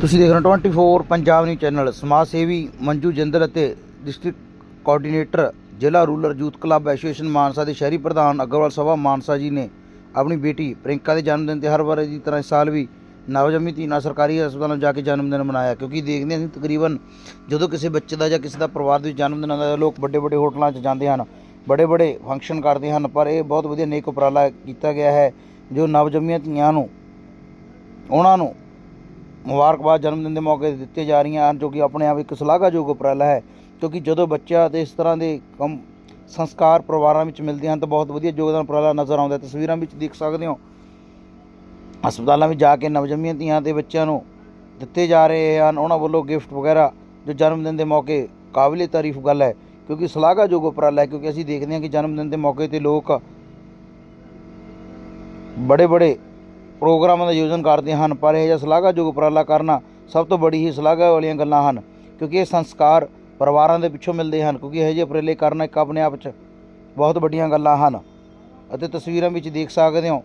ਤੁਸੀਂ ਦੇਖ ਰਹੇ ਹੋ 24 ਪੰਜਾਬ ਨਿਊਜ਼ ਚੈਨਲ, ਸਮਾਜ ਸੇਵੀ ਮੰਜੂ ਜਿੰਦਲ ਅਤੇ ਡਿਸਟ੍ਰਿਕਟ ਕੋਆਰਡੀਨੇਟਰ ਜ਼ਿਲ੍ਹਾ rural youth club association Mansa ਦੇ ਸ਼ਹਿਰੀ ਪ੍ਰਧਾਨ ਅਗਰਵਾਲ ਸਭਾ ਮਾਨਸਾ ਜੀ ਨੇ ਆਪਣੀ ਬੇਟੀ ਪ੍ਰਿੰਕਾ ਦੇ ਜਨਮ ਦਿਨ ਤੇ ਹਰ ਵਾਰ ਦੀ ਤਰ੍ਹਾਂ ਇਸ ਸਾਲ ਵੀ ਨਵਜੰਮੀ ਧੀ ਨਾਲ ਸਰਕਾਰੀ ਹਸਪਤਾਲਾਂ ਜਾ ਕੇ ਜਨਮ ਦਿਨ ਮਨਾਇਆ, ਕਿਉਂਕਿ ਦੇਖਦੇ ਹਾਂ ਅਸੀਂ ਤਕਰੀਬਨ ਜਦੋਂ ਕਿਸੇ ਬੱਚੇ ਦਾ ਜਾਂ ਕਿਸੇ ਦਾ ਪਰਿਵਾਰ ਦੇ ਵਿੱਚ ਜਨਮ ਦਿਨ ਆਉਂਦਾ ਲੋਕ ਵੱਡੇ ਵੱਡੇ ਹੋਟਲਾਂ 'ਚ ਜਾਂਦੇ ਹਨ ਬੜੇ ਬੜੇ ਫੰਕਸ਼ਨ ਕਰਦੇ ਹਨ, ਪਰ ਇਹ ਬਹੁਤ ਵਧੀਆ ਨੇਕ ਉਪਰਾਲਾ ਕੀਤਾ ਗਿਆ ਹੈ ਜੋ ਨਵਜੰਮੀਆਂ ਧੀਆਂ ਨੂੰ, ਉਹਨਾਂ ਨੂੰ ਮੁਬਾਰਕਬਾਦ ਜਨਮ ਦਿਨ ਦੇ ਮੌਕੇ ਤੇ ਦਿੱਤੇ ਜਾ ਰਹੀਆਂ ਹਨ, ਜੋ ਕਿ ਆਪਣੇ ਆਪ ਇੱਕ ਸ਼ਲਾਘਾਯੋਗ ਉਪਰਾਲਾ ਹੈ, ਕਿਉਂਕਿ ਜਦੋਂ ਬੱਚਾ ਤੇ ਇਸ ਤਰ੍ਹਾਂ ਦੇ ਕੰਮ, ਸੰਸਕਾਰ ਪਰਿਵਾਰਾਂ ਵਿੱਚ ਮਿਲਦੇ ਹਨ ਤਾਂ ਬਹੁਤ ਵਧੀਆ ਯੋਗਦਾਨ ਉਪਰਾਲਾ ਨਜ਼ਰ ਆਉਂਦਾ ਤਸਵੀਰਾਂ ਵਿੱਚ ਦੇਖ ਸਕਦੇ ਹੋ, ਹਸਪਤਾਲਾਂ ਵਿੱਚ ਜਾ ਕੇ ਨਵਜੰਮੀਆਂ ਧੀਆਂ ਤੇ ਬੱਚਿਆਂ ਨੂੰ ਦਿੱਤੇ ਜਾ ਰਹੇ ਹਨ। ਉਹਨਾਂ ਵੱਲੋਂ ਗਿਫਟ ਵਗੈਰਾ, ਜੋ ਜਨਮ ਦਿਨ ਦੇ ਮੌਕੇ ਕਾਬਿਲੇ ਤਾਰੀਫ ਗੱਲ ਹੈ, ਕਿਉਂਕਿ ਸ਼ਲਾਘਾਯੋਗ ਉਪਰਾਲਾ ਹੈ, ਕਿਉਂਕਿ ਅਸੀਂ ਦੇਖਦੇ ਹਾਂ ਕਿ ਜਨਮ ਦਿਨ ਦੇ ਮੌਕੇ ਤੇ ਲੋਕ ਬੜੇ ਬੜੇ ਪ੍ਰੋਗਰਾਮਾਂ ਦਾ ਆਯੋਜਨ ਕਰਦੇ ਹਨ, ਪਰ ਇਹ ਜਿਹਾ ਸ਼ਲਾਘਾਯੋਗ ਉਪਰਾਲਾ ਕਰਨਾ ਸਭ ਤੋਂ ਬੜੀ ਹੀ ਸ਼ਲਾਘਾ ਵਾਲੀਆਂ ਗੱਲਾਂ ਹਨ, ਕਿਉਂਕਿ ਇਹ ਸੰਸਕਾਰ ਪਰਿਵਾਰਾਂ ਦੇ ਪਿੱਛੋਂ ਮਿਲਦੇ ਹਨ, ਕਿਉਂਕਿ ਇਹ ਜਿਹੇ ਉਪਰਾਲੇ ਕਰਨਾ ਇੱਕ ਆਪਣੇ ਆਪ 'ਚ ਬਹੁਤ ਵੱਡੀਆਂ ਗੱਲਾਂ ਹਨ। ਅਤੇ ਤਸਵੀਰਾਂ ਵਿੱਚ ਦੇਖ ਸਕਦੇ ਹੋ।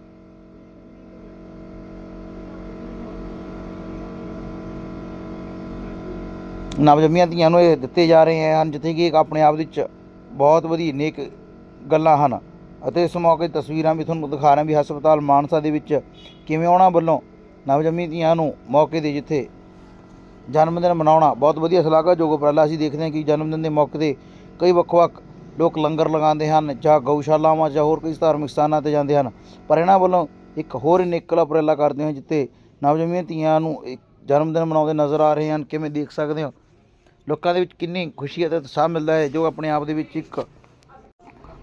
ਨਵਜੰਮੀਆਂ ਧੀਆਂ ਨੂੰ ਇਹ ਦਿੱਤੇ ਜਾ ਰਹੇ ਹਨ, ਜਿੱਥੇ ਕਿ ਇੱਕ ਆਪਣੇ ਆਪ ਵਿੱਚ ਬਹੁਤ ਵਧੀਆ ਨੇਕ ਗੱਲਾਂ ਹਨ। ਅਤੇ ਇਸ ਮੌਕੇ ਤਸਵੀਰਾਂ ਵੀ ਤੁਹਾਨੂੰ ਦਿਖਾ ਰਹੇ ਵੀ ਹਸਪਤਾਲ ਮਾਨਸਾ ਦੇ ਵਿੱਚ ਕਿਵੇਂ ਉਹਨਾਂ ਵੱਲੋਂ ਨਵਜੰਮੀ ਧੀਆਂ ਨੂੰ ਮੌਕੇ ਦੇ ਜਿੱਥੇ ਜਨਮ ਦਿਨ ਮਨਾਉਣਾ ਬਹੁਤ ਵਧੀਆ ਸ਼ਲਾਘਾਯੋਗ ਉਪਰਾਲਾ। ਅਸੀਂ ਦੇਖਦੇ ਹਾਂ ਕਿ ਜਨਮ ਦਿਨ ਦੇ ਮੌਕੇ ਤੇ ਕਈ ਵੱਖ-ਵੱਖ ਲੋਕ ਲੰਗਰ ਲਗਾਉਂਦੇ ਹਨ, ਜਾਂ ਗਊਸ਼ਾਲਾਵਾਂ, ਜਾਂ ਹੋਰ ਕਈ ਧਾਰਮਿਕ ਸਥਾਨਾਂ ਤੇ ਜਾਂਦੇ ਹਨ। ਪਰ ਇਹਨਾਂ ਵੱਲੋਂ ਇੱਕ ਹੋਰ ਨਿਕਲ ਉਪਰਾਲਾ ਕਰਦੇ ਹਨ ਜਿੱਥੇ ਨਵਜੰਮੀਆਂ ਧੀਆਂ ਨੂੰ ਜਨਮ ਦਿਨ ਮਨਾਉਂਦੇ ਨਜ਼ਰ ਆ ਰਹੇ ਹਨ। ਕਿਵੇਂ ਦੇਖ ਸਕਦੇ ਹੋ? ਲੋਕਾਂ ਦੇ ਵਿੱਚ ਕਿੰਨੀ ਖੁਸ਼ੀ ਅਤੇ ਉਤਸ਼ਾਹ ਮਿਲਦਾ ਹੈ, ਜੋ ਆਪਣੇ ਆਪ ਦੇ ਵਿੱਚ ਇੱਕ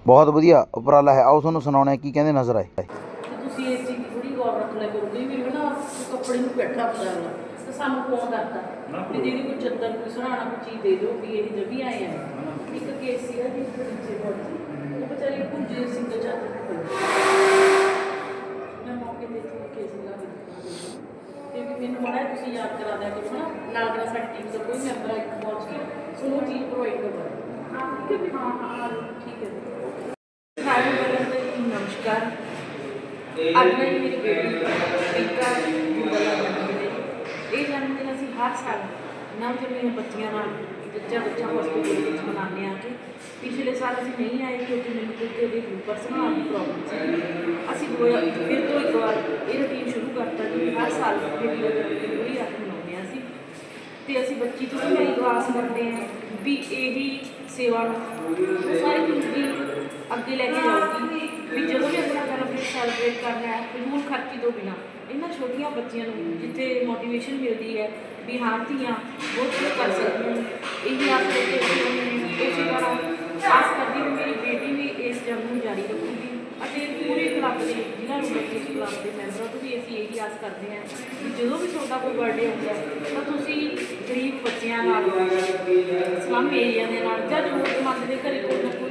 ਬਹੁਤ ਵਧੀਆ ਉਪਰਾਲਾ ਹੈ ਆਓ ਤੁਹਾਨੂੰ ਸੁਣਾਉਣਾ ਕੀ ਕਹਿੰਦੇ ਨਜ਼ਰ ਆਏ ਤੇ ਤੁਸੀਂ ਇਸ ਚੀਜ਼ ਦੀ ਥੋੜੀ ਗੌਰ ਰੱਖ ਲਿਆ ਕਰੋ ਕਈ ਵਾਰੀ ਨਾ ਕੋਈ ਕੱਪੜੇ ਨੂੰ ਬੈਠਾ ਹੁੰਦਾ ਹੈ ਤੇ ਸਾਨੂੰ ਫੋਨ ਕਰਤਾ ਵੀ ਜਿਹੜੀ ਕੋਈ ਚੱਦਰ ਕੋਈ ਸਰਾਣਾ ਕੋਈ ਚੀਜ਼ ਦੇ ਦਿਓ ਵੀ ਇਹ ਜਮੀ ਆਏ ਆ ਇੱਕ ਕੇਸ ਸੀਗਾ ਜੀ ਇੱਕ ਬੱਚੇ ਦਾ ਉਹ ਵਿਚਾਰੇ ਪੁੰਜੇ ਸਿੰਗਲ ਚਾਦਰ ਕੋਲ ਮੈਂ ਮੌਕੇ ਤੇ ਇੱਥੇ ਕੇਸ ਲਗਾ ਕੇ ਦਿੱਤਾ ਤੇ ਵੀ ਮੈਨੂੰ ਮੜਾ ਤੁਸੀਂ ਯਾਦ ਕਰਾ ਦਿਆ ਕਰੋ ਨਾ ਨਾਲ ਨਾਲ ਸਾਡੀ ਟੀਮ ਦਾ ਕੋਈ ਮੈਂਬਰ ਇੱਕ ਪਹੁੰਚ ਕੇ ਤੁਹਾਨੂੰ ਚੀਜ਼ ਪ੍ਰੋਵਾਈਡ ਕਰਵਾ ਠੀਕ ਹੈ। ਵੀ ਹਾਂ ਹਾਂ ਠੀਕ ਹੈ। ਅੱਜ ਮੈਂ ਮੇਰੀ ਬੇਟੀ ਪ੍ਰਿੰਕਾ ਦਾ ਇਹ ਜਨਮ ਦਿਨ ਅਸੀਂ ਹਰ ਸਾਲ ਨਵ ਜੰਮੀਆਂ ਬੱਚੀਆਂ ਨਾਲ ਬੱਚਾ ਬੱਚਾ ਹਸਪੀਟਲ ਵਿੱਚ ਮਨਾਉਂਦੇ ਆ ਕਿ ਪਿਛਲੇ ਸਾਲ ਅਸੀਂ ਨਹੀਂ ਆਏ ਕਿਉਂਕਿ ਮੈਨੂੰ ਕੋਈ ਉਹਦੀ ਪਰਸਨਲ ਪ੍ਰੋਬਲਮ ਸੀ। ਅਸੀਂ ਦੋ ਫਿਰ ਤੋਂ ਇੱਕ ਵਾਰ ਇਹ ਰੁਟੀਨ ਸ਼ੁਰੂ ਕਰਤਾ ਕਿ ਹਰ ਸਾਲ ਬੇਟੀ ਦਾ ਜਨਮ ਦਿਨ ਪੂਰੀ ਰਾਤ ਮਨਾਉਂਦੇ ਹਾਂ ਅਸੀਂ। ਤੇ ਅਸੀਂ ਬੱਚੀ ਤੋਂ ਵੀ ਮੇਰੀ ਆਸ ਕਰਦੇ ਹਾਂ ਵੀ ਇਹੀ ਸੇਵਾ ਨੂੰ ਸਾਰੀ ਜ਼ਿੰਦਗੀ ਅੱਗੇ ਲੈ ਕੇ ਜਾਊਗੀ, ਵੀ ਜਦੋਂ ਵੀ ਆਪਣਾ ਜਨਮ ਦਿਨ ਸੈਲੀਬ੍ਰੇਟ ਕਰਨਾ ਹੈ ਫਜ਼ੂਲ ਖਰਚੀ ਤੋਂ ਬਿਨਾ। ਇਹਨਾਂ ਛੋਟੀਆਂ ਬੱਚੀਆਂ ਨੂੰ ਜਿੱਥੇ ਮੋਟੀਵੇਸ਼ਨ ਮਿਲਦੀ ਹੈ, ਵੀ ਹਾਂ, ਧੀਆਂ ਬਹੁਤ ਕੁਝ ਕਰ ਸਕਦੀਆਂ ਨੇ। ਆਸ ਲੈ ਇਸੇ ਤਰ੍ਹਾਂ ਆਸ ਕਰਦੀ ਹਾਂ ਮੇਰੀ ਬੇਟੀ ਵੀ ਇਸ ਜੰਗ ਨੂੰ ਜਾਰੀ ਰੱਖੂਗੀ। ਅਤੇ ਪੂਰੇ ਕਲੱਬ ਦੇ, ਜ਼ਿਲ੍ਹਾ ਰੂਪਨਗਰ ਇਸ ਕਲੱਬ ਦੇ ਮੈਂਬਰਾਂ ਤੋਂ ਵੀ ਅਸੀਂ ਇਹੀ ਆਸ ਕਰਦੇ ਹਾਂ ਕਿ ਜਦੋਂ ਵੀ ਤੁਹਾਡਾ ਕੋਈ ਬਰਥਡੇ ਹੁੰਦਾ ਤਾਂ ਤੁਸੀਂ ਗਰੀਬ ਬੱਚਿਆਂ ਨਾਲ, ਸਲਮ ਏਰੀਆ ਦੇ ਨਾਲ ਜਾਂ ਜ਼ਰੂਰਤਮੰਦ ਦੇ ਘਰੇ ਕੋਈ ਨਾ ਕੋਈ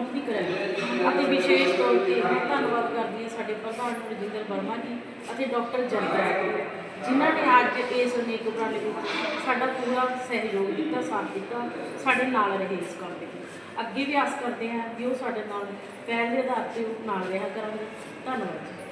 ਚੀਜ਼ ਜ਼ਰੂਰ ਪਹੁੰਚਦੀ ਅਤੇ ਵਿਸ਼ੇਸ਼ ਤੌਰ ਤੇ ਮੈਂ ਧੰਨਵਾਦ ਕਰਦੀ ਹਾਂ ਸਾਡੇ ਪ੍ਰਧਾਨ ਰਜਿੰਦਰ ਵਰਮਾ ਜੀ ਅਤੇ ਡਾਕਟਰ ਜਨਤਾ ਜਿਨ੍ਹਾਂ ਨੇ ਅੱਜ ਇਸ ਨੇਕ ਉਪਰਾਲੇ ਵਿੱਚ ਸਾਡਾ ਪੂਰਾ ਸਹਿਯੋਗ ਦਿੱਤਾ, ਸਾਥ ਦਿੱਤਾ, ਸਾਡੇ ਨਾਲ ਰਹੇ ਇਸ ਕੰਮ ਦੇ ਅੱਗੇ ਵੀ ਆਸ ਕਰਦੇ ਹਾਂ ਕਿ ਉਹ ਸਾਡੇ ਨਾਲ ਪਹਿਲ ਦੇ ਆਧਾਰ ਤੇ ਉਹ ਨਾਲ ਰਿਹਾ ਕਰਨਗੇ। ਧੰਨਵਾਦ